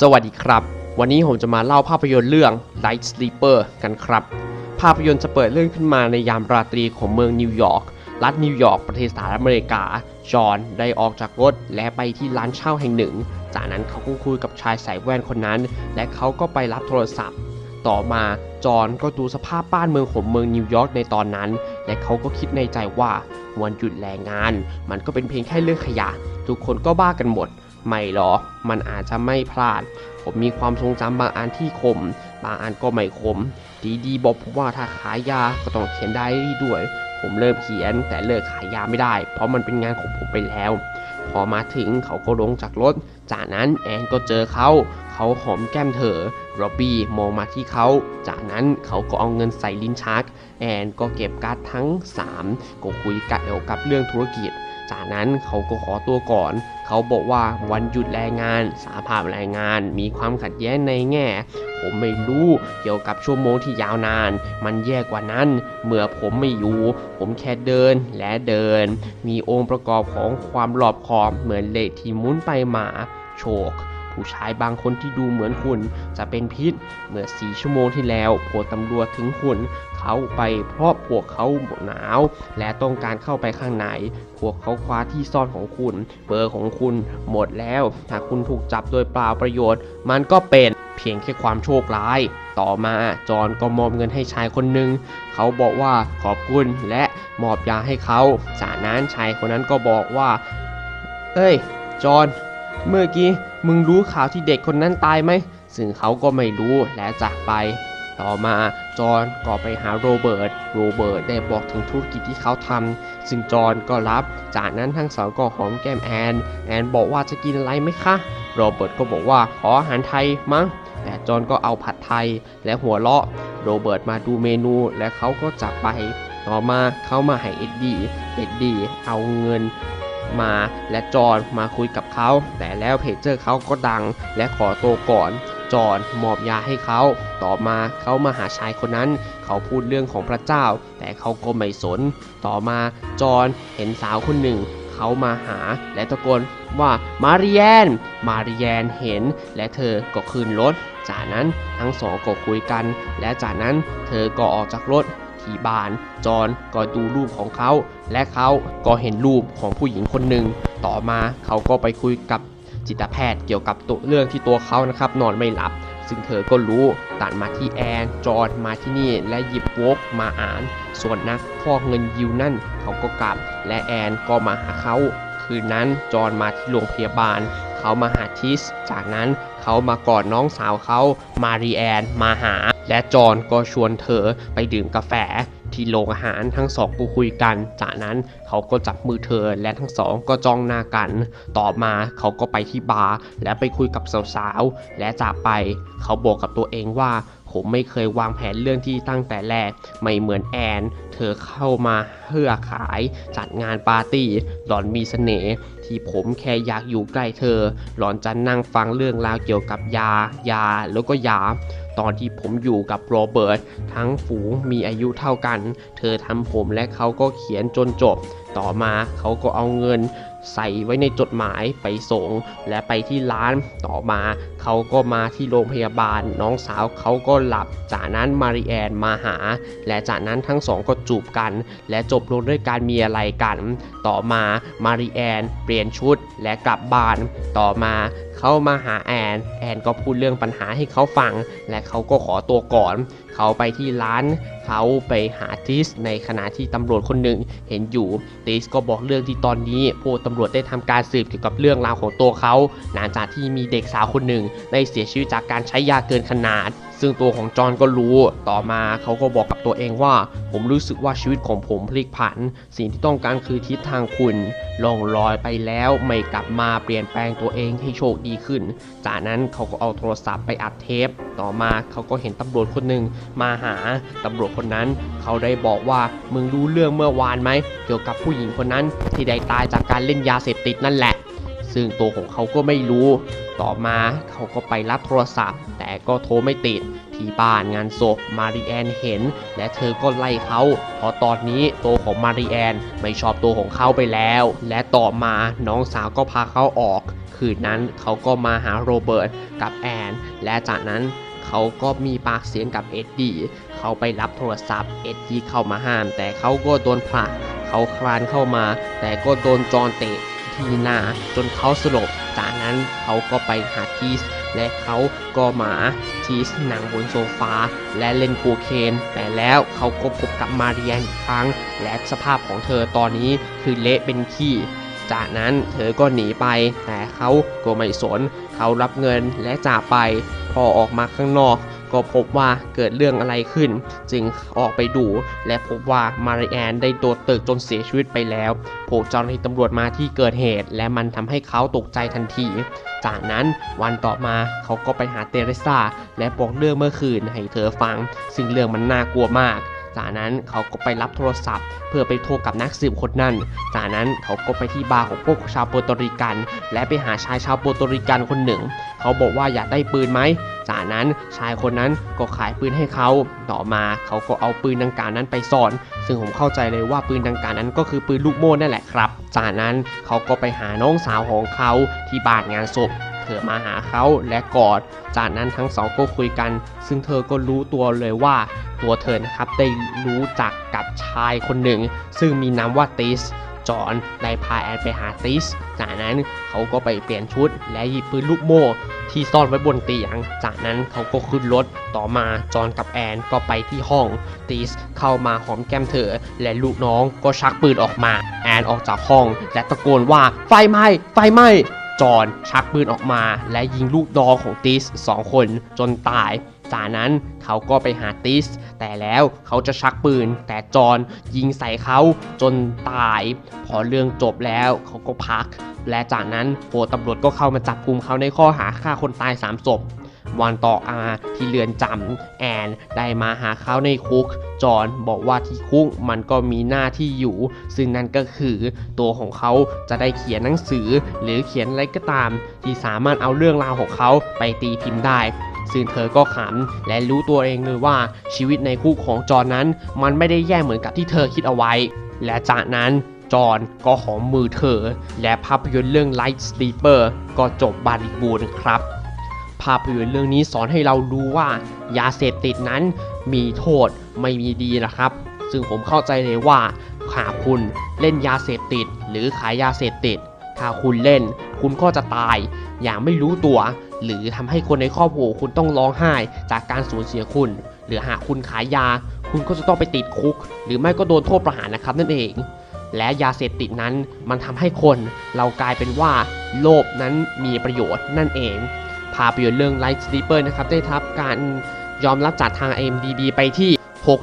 สวัสดีครับ วันนี้ผมจะมาเล่าภาพยนตร์เรื่อง Light Sleeper กันครับ ภาพยนตร์จะเปิดเรื่องขึ้นมาในยามราตรีของเมืองนิวยอร์ก รัฐนิวยอร์กประเทศสหรัฐอเมริกา จอห์นได้ออกจากรถและไปที่ร้านเช่าแห่งหนึ่ง จากนั้นเขาก็คุยกับชายใส่แว่นคนนั้น และเขาก็ไปรับโทรศัพท์ ต่อมาจอห์นก็ดูสภาพบ้านเมืองของเมืองนิวยอร์กในตอนนั้น และเขาก็คิดในใจว่าวันหยุดแรงงาน มันก็เป็นเพียงแค่เรื่องขยะ ทุกคนก็บ้ากันหมด ไม่หรอกมันอาจจะไม่พลาด ผมมีความทรงจำบางอันที่คม บางอันก็ไม่คม ดีดีบอกผมว่าถ้าขายยาก็ต้องเขียนไดอารี่ด้วย ผมเริ่มเขียนแต่เลิกขายยาไม่ได้ เพราะมันเป็นงานของผมไปแล้ว พอมาถึงเขาก็ลงจากรถ จากนั้นแอนก็เจอเขา เขาหอมแก้มเธอโรบบี้มองมาที่เขา จากนั้นเขาก็เอาเงินใส่ลิ้นชัก แอนก็เก็บการ์ดทั้ง 3 ก็คุยกันเกี่ยวกับเรื่องธุรกิจ จากนั้นเขาก็ขอตัวก่อน เขาบอกว่าวันหยุดแรงงาน สาภาพแรงงาน มีความขัดแย้งในแง่ ผมไม่รู้เกี่ยวกับชั่วโมงที่ยาวนาน มันแย่กว่านั้น เมื่อผมไม่อยู่ ผมแค่เดินและเดิน มีองค์ประกอบของความรอบคอบเหมือนเลขที่หมุนไปมาโชค ผู้ชายบางคนที่ดูเหมือนคุณจะเป็นพิษ เมื่อสี่ชั่วโมงที่แล้วพวกตำรวจถึงคุณเขาไปเพราะพวกเขาหนาว และต้องการเข้าไปข้างใน พวกเขาคว้าที่ซ่อนของคุณ เบอร์ของคุณหมดแล้ว ถ้าคุณถูกจับโดยเปล่าประโยชน์ มันก็เป็นเพียงแค่ความโชคร้าย ต่อมาจอห์นก็มอบเงินให้ชายคนหนึ่ง เขาบอกว่าขอบคุณและมอบยาให้เขา จากนั้นชายคนนั้นก็บอกว่า เอ้ย จอห์น เมื่อกี้มึงรู้ข่าวที่เด็กคนนั้นตายไหม ซึ่งเขาก็ไม่รู้และจากไป ต่อมาจอห์นก็ไปหาโรเบิร์ต โรเบิร์ตได้บอกถึงธุรกิจที่เขาทำ ซึ่งจอห์นก็รับ จากนั้นทั้งสองก็หอมแก้มแอน แอนบอกว่าจะกินอะไรไหมคะ โรเบิร์ตก็บอกว่าขออาหารไทยมั้ง แต่จอห์นก็เอาผัดไทยและหัวเราะ โรเบิร์ตมาดูเมนูและเขาก็จากไป ต่อมาเขามาให้เอ็ดดี้ เอ็ดดี้เอาเงิน มาและจอห์นมาคุยกับเขา แต่แล้วเพจเจอร์เขาก็ดัง และขอตัวก่อน จอห์นมอบยาให้เขา ต่อมาเขามาหาชายคนนั้น เขาพูดเรื่องของพระเจ้า แต่เขาก็ไม่สน ต่อมาจอห์นเห็นสาวคนหนึ่งเขามาหาและตะโกนว่ามาริแอนมาริแอนเห็น และเธอก็ขึ้นรถ จากนั้นทั้งสองก็คุยกัน และจากนั้นเธอก็ออกจากรถ ที่บ้าน จอห์นก็ดูรูปของเขา และเขาก็เห็นรูปของผู้หญิงคนหนึ่ง ต่อมาเขาก็ไปคุยกับจิตแพทย์เกี่ยวกับตัวเรื่องที่ตัวเขานะครับนอนไม่หลับ ซึ่งเธอก็รู้ตัดมาที่แอนจอห์นมาที่นี่และหยิบโวกมาอ่าน ส่วนนักฟอกเงินยิวนั่นเขาก็กลับ และแอนก็มาหาเขาคืนนั้นจอห์นมาที่โรงพยาบาล เขามาหาทิส จากนั้นเขามากอดน้องสาวเขามารีแอน มาหา และจอห์นก็ชวนเธอไปดื่มกาแฟที่โรงอาหารทั้งสองก็คุยกัน จากนั้นเขาก็จับมือเธอและทั้งสองก็จ้องหน้ากัน ต่อมาเขาก็ไปที่บาร์และไปคุยกับสาวๆ และจากไป เขาบอกกับตัวเองว่า ผมไม่เคยวางแผนเรื่องที่ตั้งแต่แรก ไม่เหมือนแอน เธอเข้ามาเพื่อขายจัดงานปาร์ตี้ หล่อนมีเสน่ห์ที่ผมแค่อยากอยู่ใกล้เธอ หล่อนจะนั่งฟังเรื่องราวเกี่ยวกับยา ยาแล้วก็ยา ตอนที่ผมอยู่กับโรเบิร์ตทั้งฝูงมีอายุเท่ากัน เธอทำผมและเขาก็เขียนจนจบ ต่อมาเขาก็เอาเงิน ใส่ไว้ในจดหมายไปส่ง และไปที่ร้านต่อมาเขาก็มาที่โรงพยาบาล น้องสาวเขาก็หลับ จากนั้นมาริแอนมาหา และจากนั้นทั้งสองก็จูบกัน และจบลงด้วยการมีอะไรกัน ต่อมามาริแอนเปลี่ยนชุดและกลับบ้านต่อมาเขามาหาแอน แอนก็พูดเรื่องปัญหาให้เขาฟัง และเขาก็ขอตัวก่อน เขาไปที่ร้านเขาไปหาติสในขณะที่ตำรวจคนหนึ่งเห็นอยู่ติสก็บอกเรื่องที่ตอนนี้พวกตำรวจได้ทำการสืบเกี่ยวกับเรื่องราวของตัวเขาหลังจากที่มีเด็กสาวคนหนึ่งได้เสียชีวิตจากการใช้ยาเกินขนาด ซึ่งตัวของจอห์นก็รู้ต่อมาเขาก็บอกกับตัวเองว่า ผมรู้สึกว่าชีวิตของผมพลิกผัน สิ่งที่ต้องการคือทิศทางคุณล่องลอยไปแล้วไม่กลับมาเปลี่ยนแปลงตัวเองให้โชคดีขึ้น จากนั้นเขาก็เอาโทรศัพท์ไปอัดเทป ต่อมาเขาก็เห็นตำรวจคนหนึ่งมาหาตำรวจคนนั้น เขาได้บอกว่ามึงรู้เรื่องเมื่อวานไหมเกี่ยวกับผู้หญิงคนนั้นที่ได้ตายจากการเล่นยาเสพติดนั่นแหละ ซึ่งตัวของเขาก็ไม่รู้ ต่อมาเขาก็ไปรับโทรศัพท์ แต่ก็โทรไม่ติด ที่บ้านงานศพมาริแอนเห็น และเธอก็ไล่เขาเพราะตอนนี้ตัวของมาริแอนไม่ชอบตัวของเขาไปแล้ว และต่อมาน้องสาวก็พาเขาออก คืนนั้นเขาก็มาหาโรเบิร์ตกับแอน และจากนั้นเขาก็มีปากเสียงกับเอ็ดดี้เขาไปรับโทรศัพท์เอ็ดดี้เข้ามาห้าม แต่เขาก็โดนผลักเขาคลานเข้ามา แต่ก็โดนจอนเตะ ที่หน้าจนเขาสลบ จากนั้นเขาก็ไปหาทีส และเขาก็มาทีสนั่งบนโซฟา และเล่นโคเคน แต่แล้วเขาก็พบกับมาเรียนอีกครั้ง และสภาพของเธอตอนนี้คือเละเป็นขี้จากนั้นเธอก็หนีไป แต่เขาก็ไม่สน เขารับเงินและจากไป พอออกมาข้างนอก ก็พบว่าเกิดเรื่องอะไรขึ้น จึงออกไปดู และพบว่ามาริแอนได้โดดตึกจนเสียชีวิตไปแล้วผู้เจ้าหน้าที่ตำรวจมาที่เกิดเหตุ และมันทำให้เขาตกใจทันที จากนั้นวันต่อมาเขาก็ไปหาเตเรซาและบอกเรื่องเมื่อคืนให้เธอฟัง ซึ่งเรื่องมันน่ากลัวมาก จากนั้นเขาก็ไปรับโทรศัพท์ เพื่อไปโทรกับนักสืบคนนั้น จากนั้นเขาก็ไปที่บาร์ของพวกชาวโปรโตริกัน และไปหาชายชาวโปรโตริกันคนหนึ่ง เขาบอกว่าอยากได้ปืนไหมจากนั้นชายคนนั้นก็ขายปืนให้เขา ต่อมาเขาก็เอาปืนดังกล่าวนั้นไปซ่อน ซึ่งผมเข้าใจเลยว่าปืนดังกล่าวนั้นก็คือปืนลูกโม่นั่นแหละครับ จากนั้นเขาก็ไปหาน้องสาวของเขาที่บานงานศพ เธอมาหาเขาและกอด จากนั้นทั้งสองก็คุยกัน ซึ่งเธอก็รู้ตัวเลยว่าตัวเธอนะครับได้รู้จักกับชายคนหนึ่ง ซึ่งมีนามว่าติสจอนได้พาแอนไปหาติส จากนั้นเขาก็ไปเปลี่ยนชุดและหยิบปืนลูกโม่ที่ซ่อนไว้บนเตียง จากนั้นเขาก็ขึ้นรถ ต่อมาจอนกับแอนก็ไปที่ห้อง ติสเข้ามาหอมแก้มเธอ และลูกน้องก็ชักปืนออกมา แอนออกจากห้อง และตะโกนว่าไฟไหม้ไฟไหม้ จอนชักปืนออกมา และยิงลูกดองของติสสองคนจนตาย จากนั้นเขาก็ไปหาติส แต่แล้วเขาจะชักปืน แต่จอนยิงใส่เขาจนตาย พอเรื่องจบแล้วเขาก็พัก และจากนั้นโปตำรวจก็เข้ามาจับกลุ่มเขาในข้อหาฆ่าคนตายสามศพ วันต่ออาที่เรือนจำแอนได้มาหาเขาในคุก จอห์นบอกว่าที่คุกมันก็มีหน้าที่อยู่ ซึ่งนั่นก็คือตัวของเขาจะได้เขียนหนังสือ หรือเขียนอะไรก็ตาม ที่สามารถเอาเรื่องราวของเขาไปตีพิมพ์ได้ซึ่งเธอก็ขำและรู้ตัวเองเลยว่าชีวิตในคุกของจอห์นนั้น มันไม่ได้แย่เหมือนกับที่เธอคิดเอาไว้ และจากนั้นจอห์นก็หอมมือเธอ และภาพยนตร์เรื่อง Light Sleeper ก็จบบาริบูรณ์ครับ ภาพยนตร์เรื่องนี้สอนให้เรารู้ว่ายาเสพติดนั้นมีโทษไม่มีดีนะครับ ซึ่งผมเข้าใจเลยว่าหากคุณเล่นยาเสพติด หรือขายยาเสพติด ถ้าคุณเล่น คุณก็จะตาย อย่างไม่รู้ตัว หรือทำให้คนในครอบครัวคุณต้องร้องไห้จากการสูญเสียคุณ หรือหากคุณขายยา คุณก็จะต้องไปติดคุก หรือไม่ก็โดนโทษประหารนะครับนั่นเองและยาเสพติดนั้นมันทำให้คนเรากลายเป็นว่า โลภนั้นมีประโยชน์นั่นเอง ภาพยนตร์เรื่อง Light Sleeper นะครับได้รับการยอมรับจากทาง IMDb ไปที่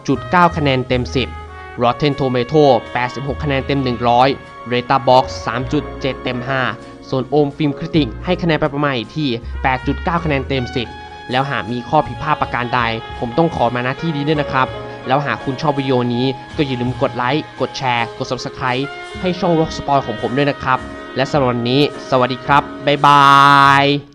6.9 คะแนนเต็ม 10 Rotten Tomato 86 คะแนนเต็ม 100 Letterboxd 3.7 เต็ม 5 ส่วนโอมฟิล์มคริติกให้คะแนนไปประมาณที่ 8.9 คะแนนเต็ม 10 แล้วหากมีข้อผิดพลาดประการใด ผมต้องขอมาณที่นี้ด้วยนะครับ แล้วหากคุณชอบวิดีโอนี้ก็อย่าลืมกดไลค์ กดแชร์ กด Subscribe ให้ช่อง Rock Spoil ของผมด้วยนะครับ และสำหรับวันนี้ สวัสดีครับ บ๊ายบาย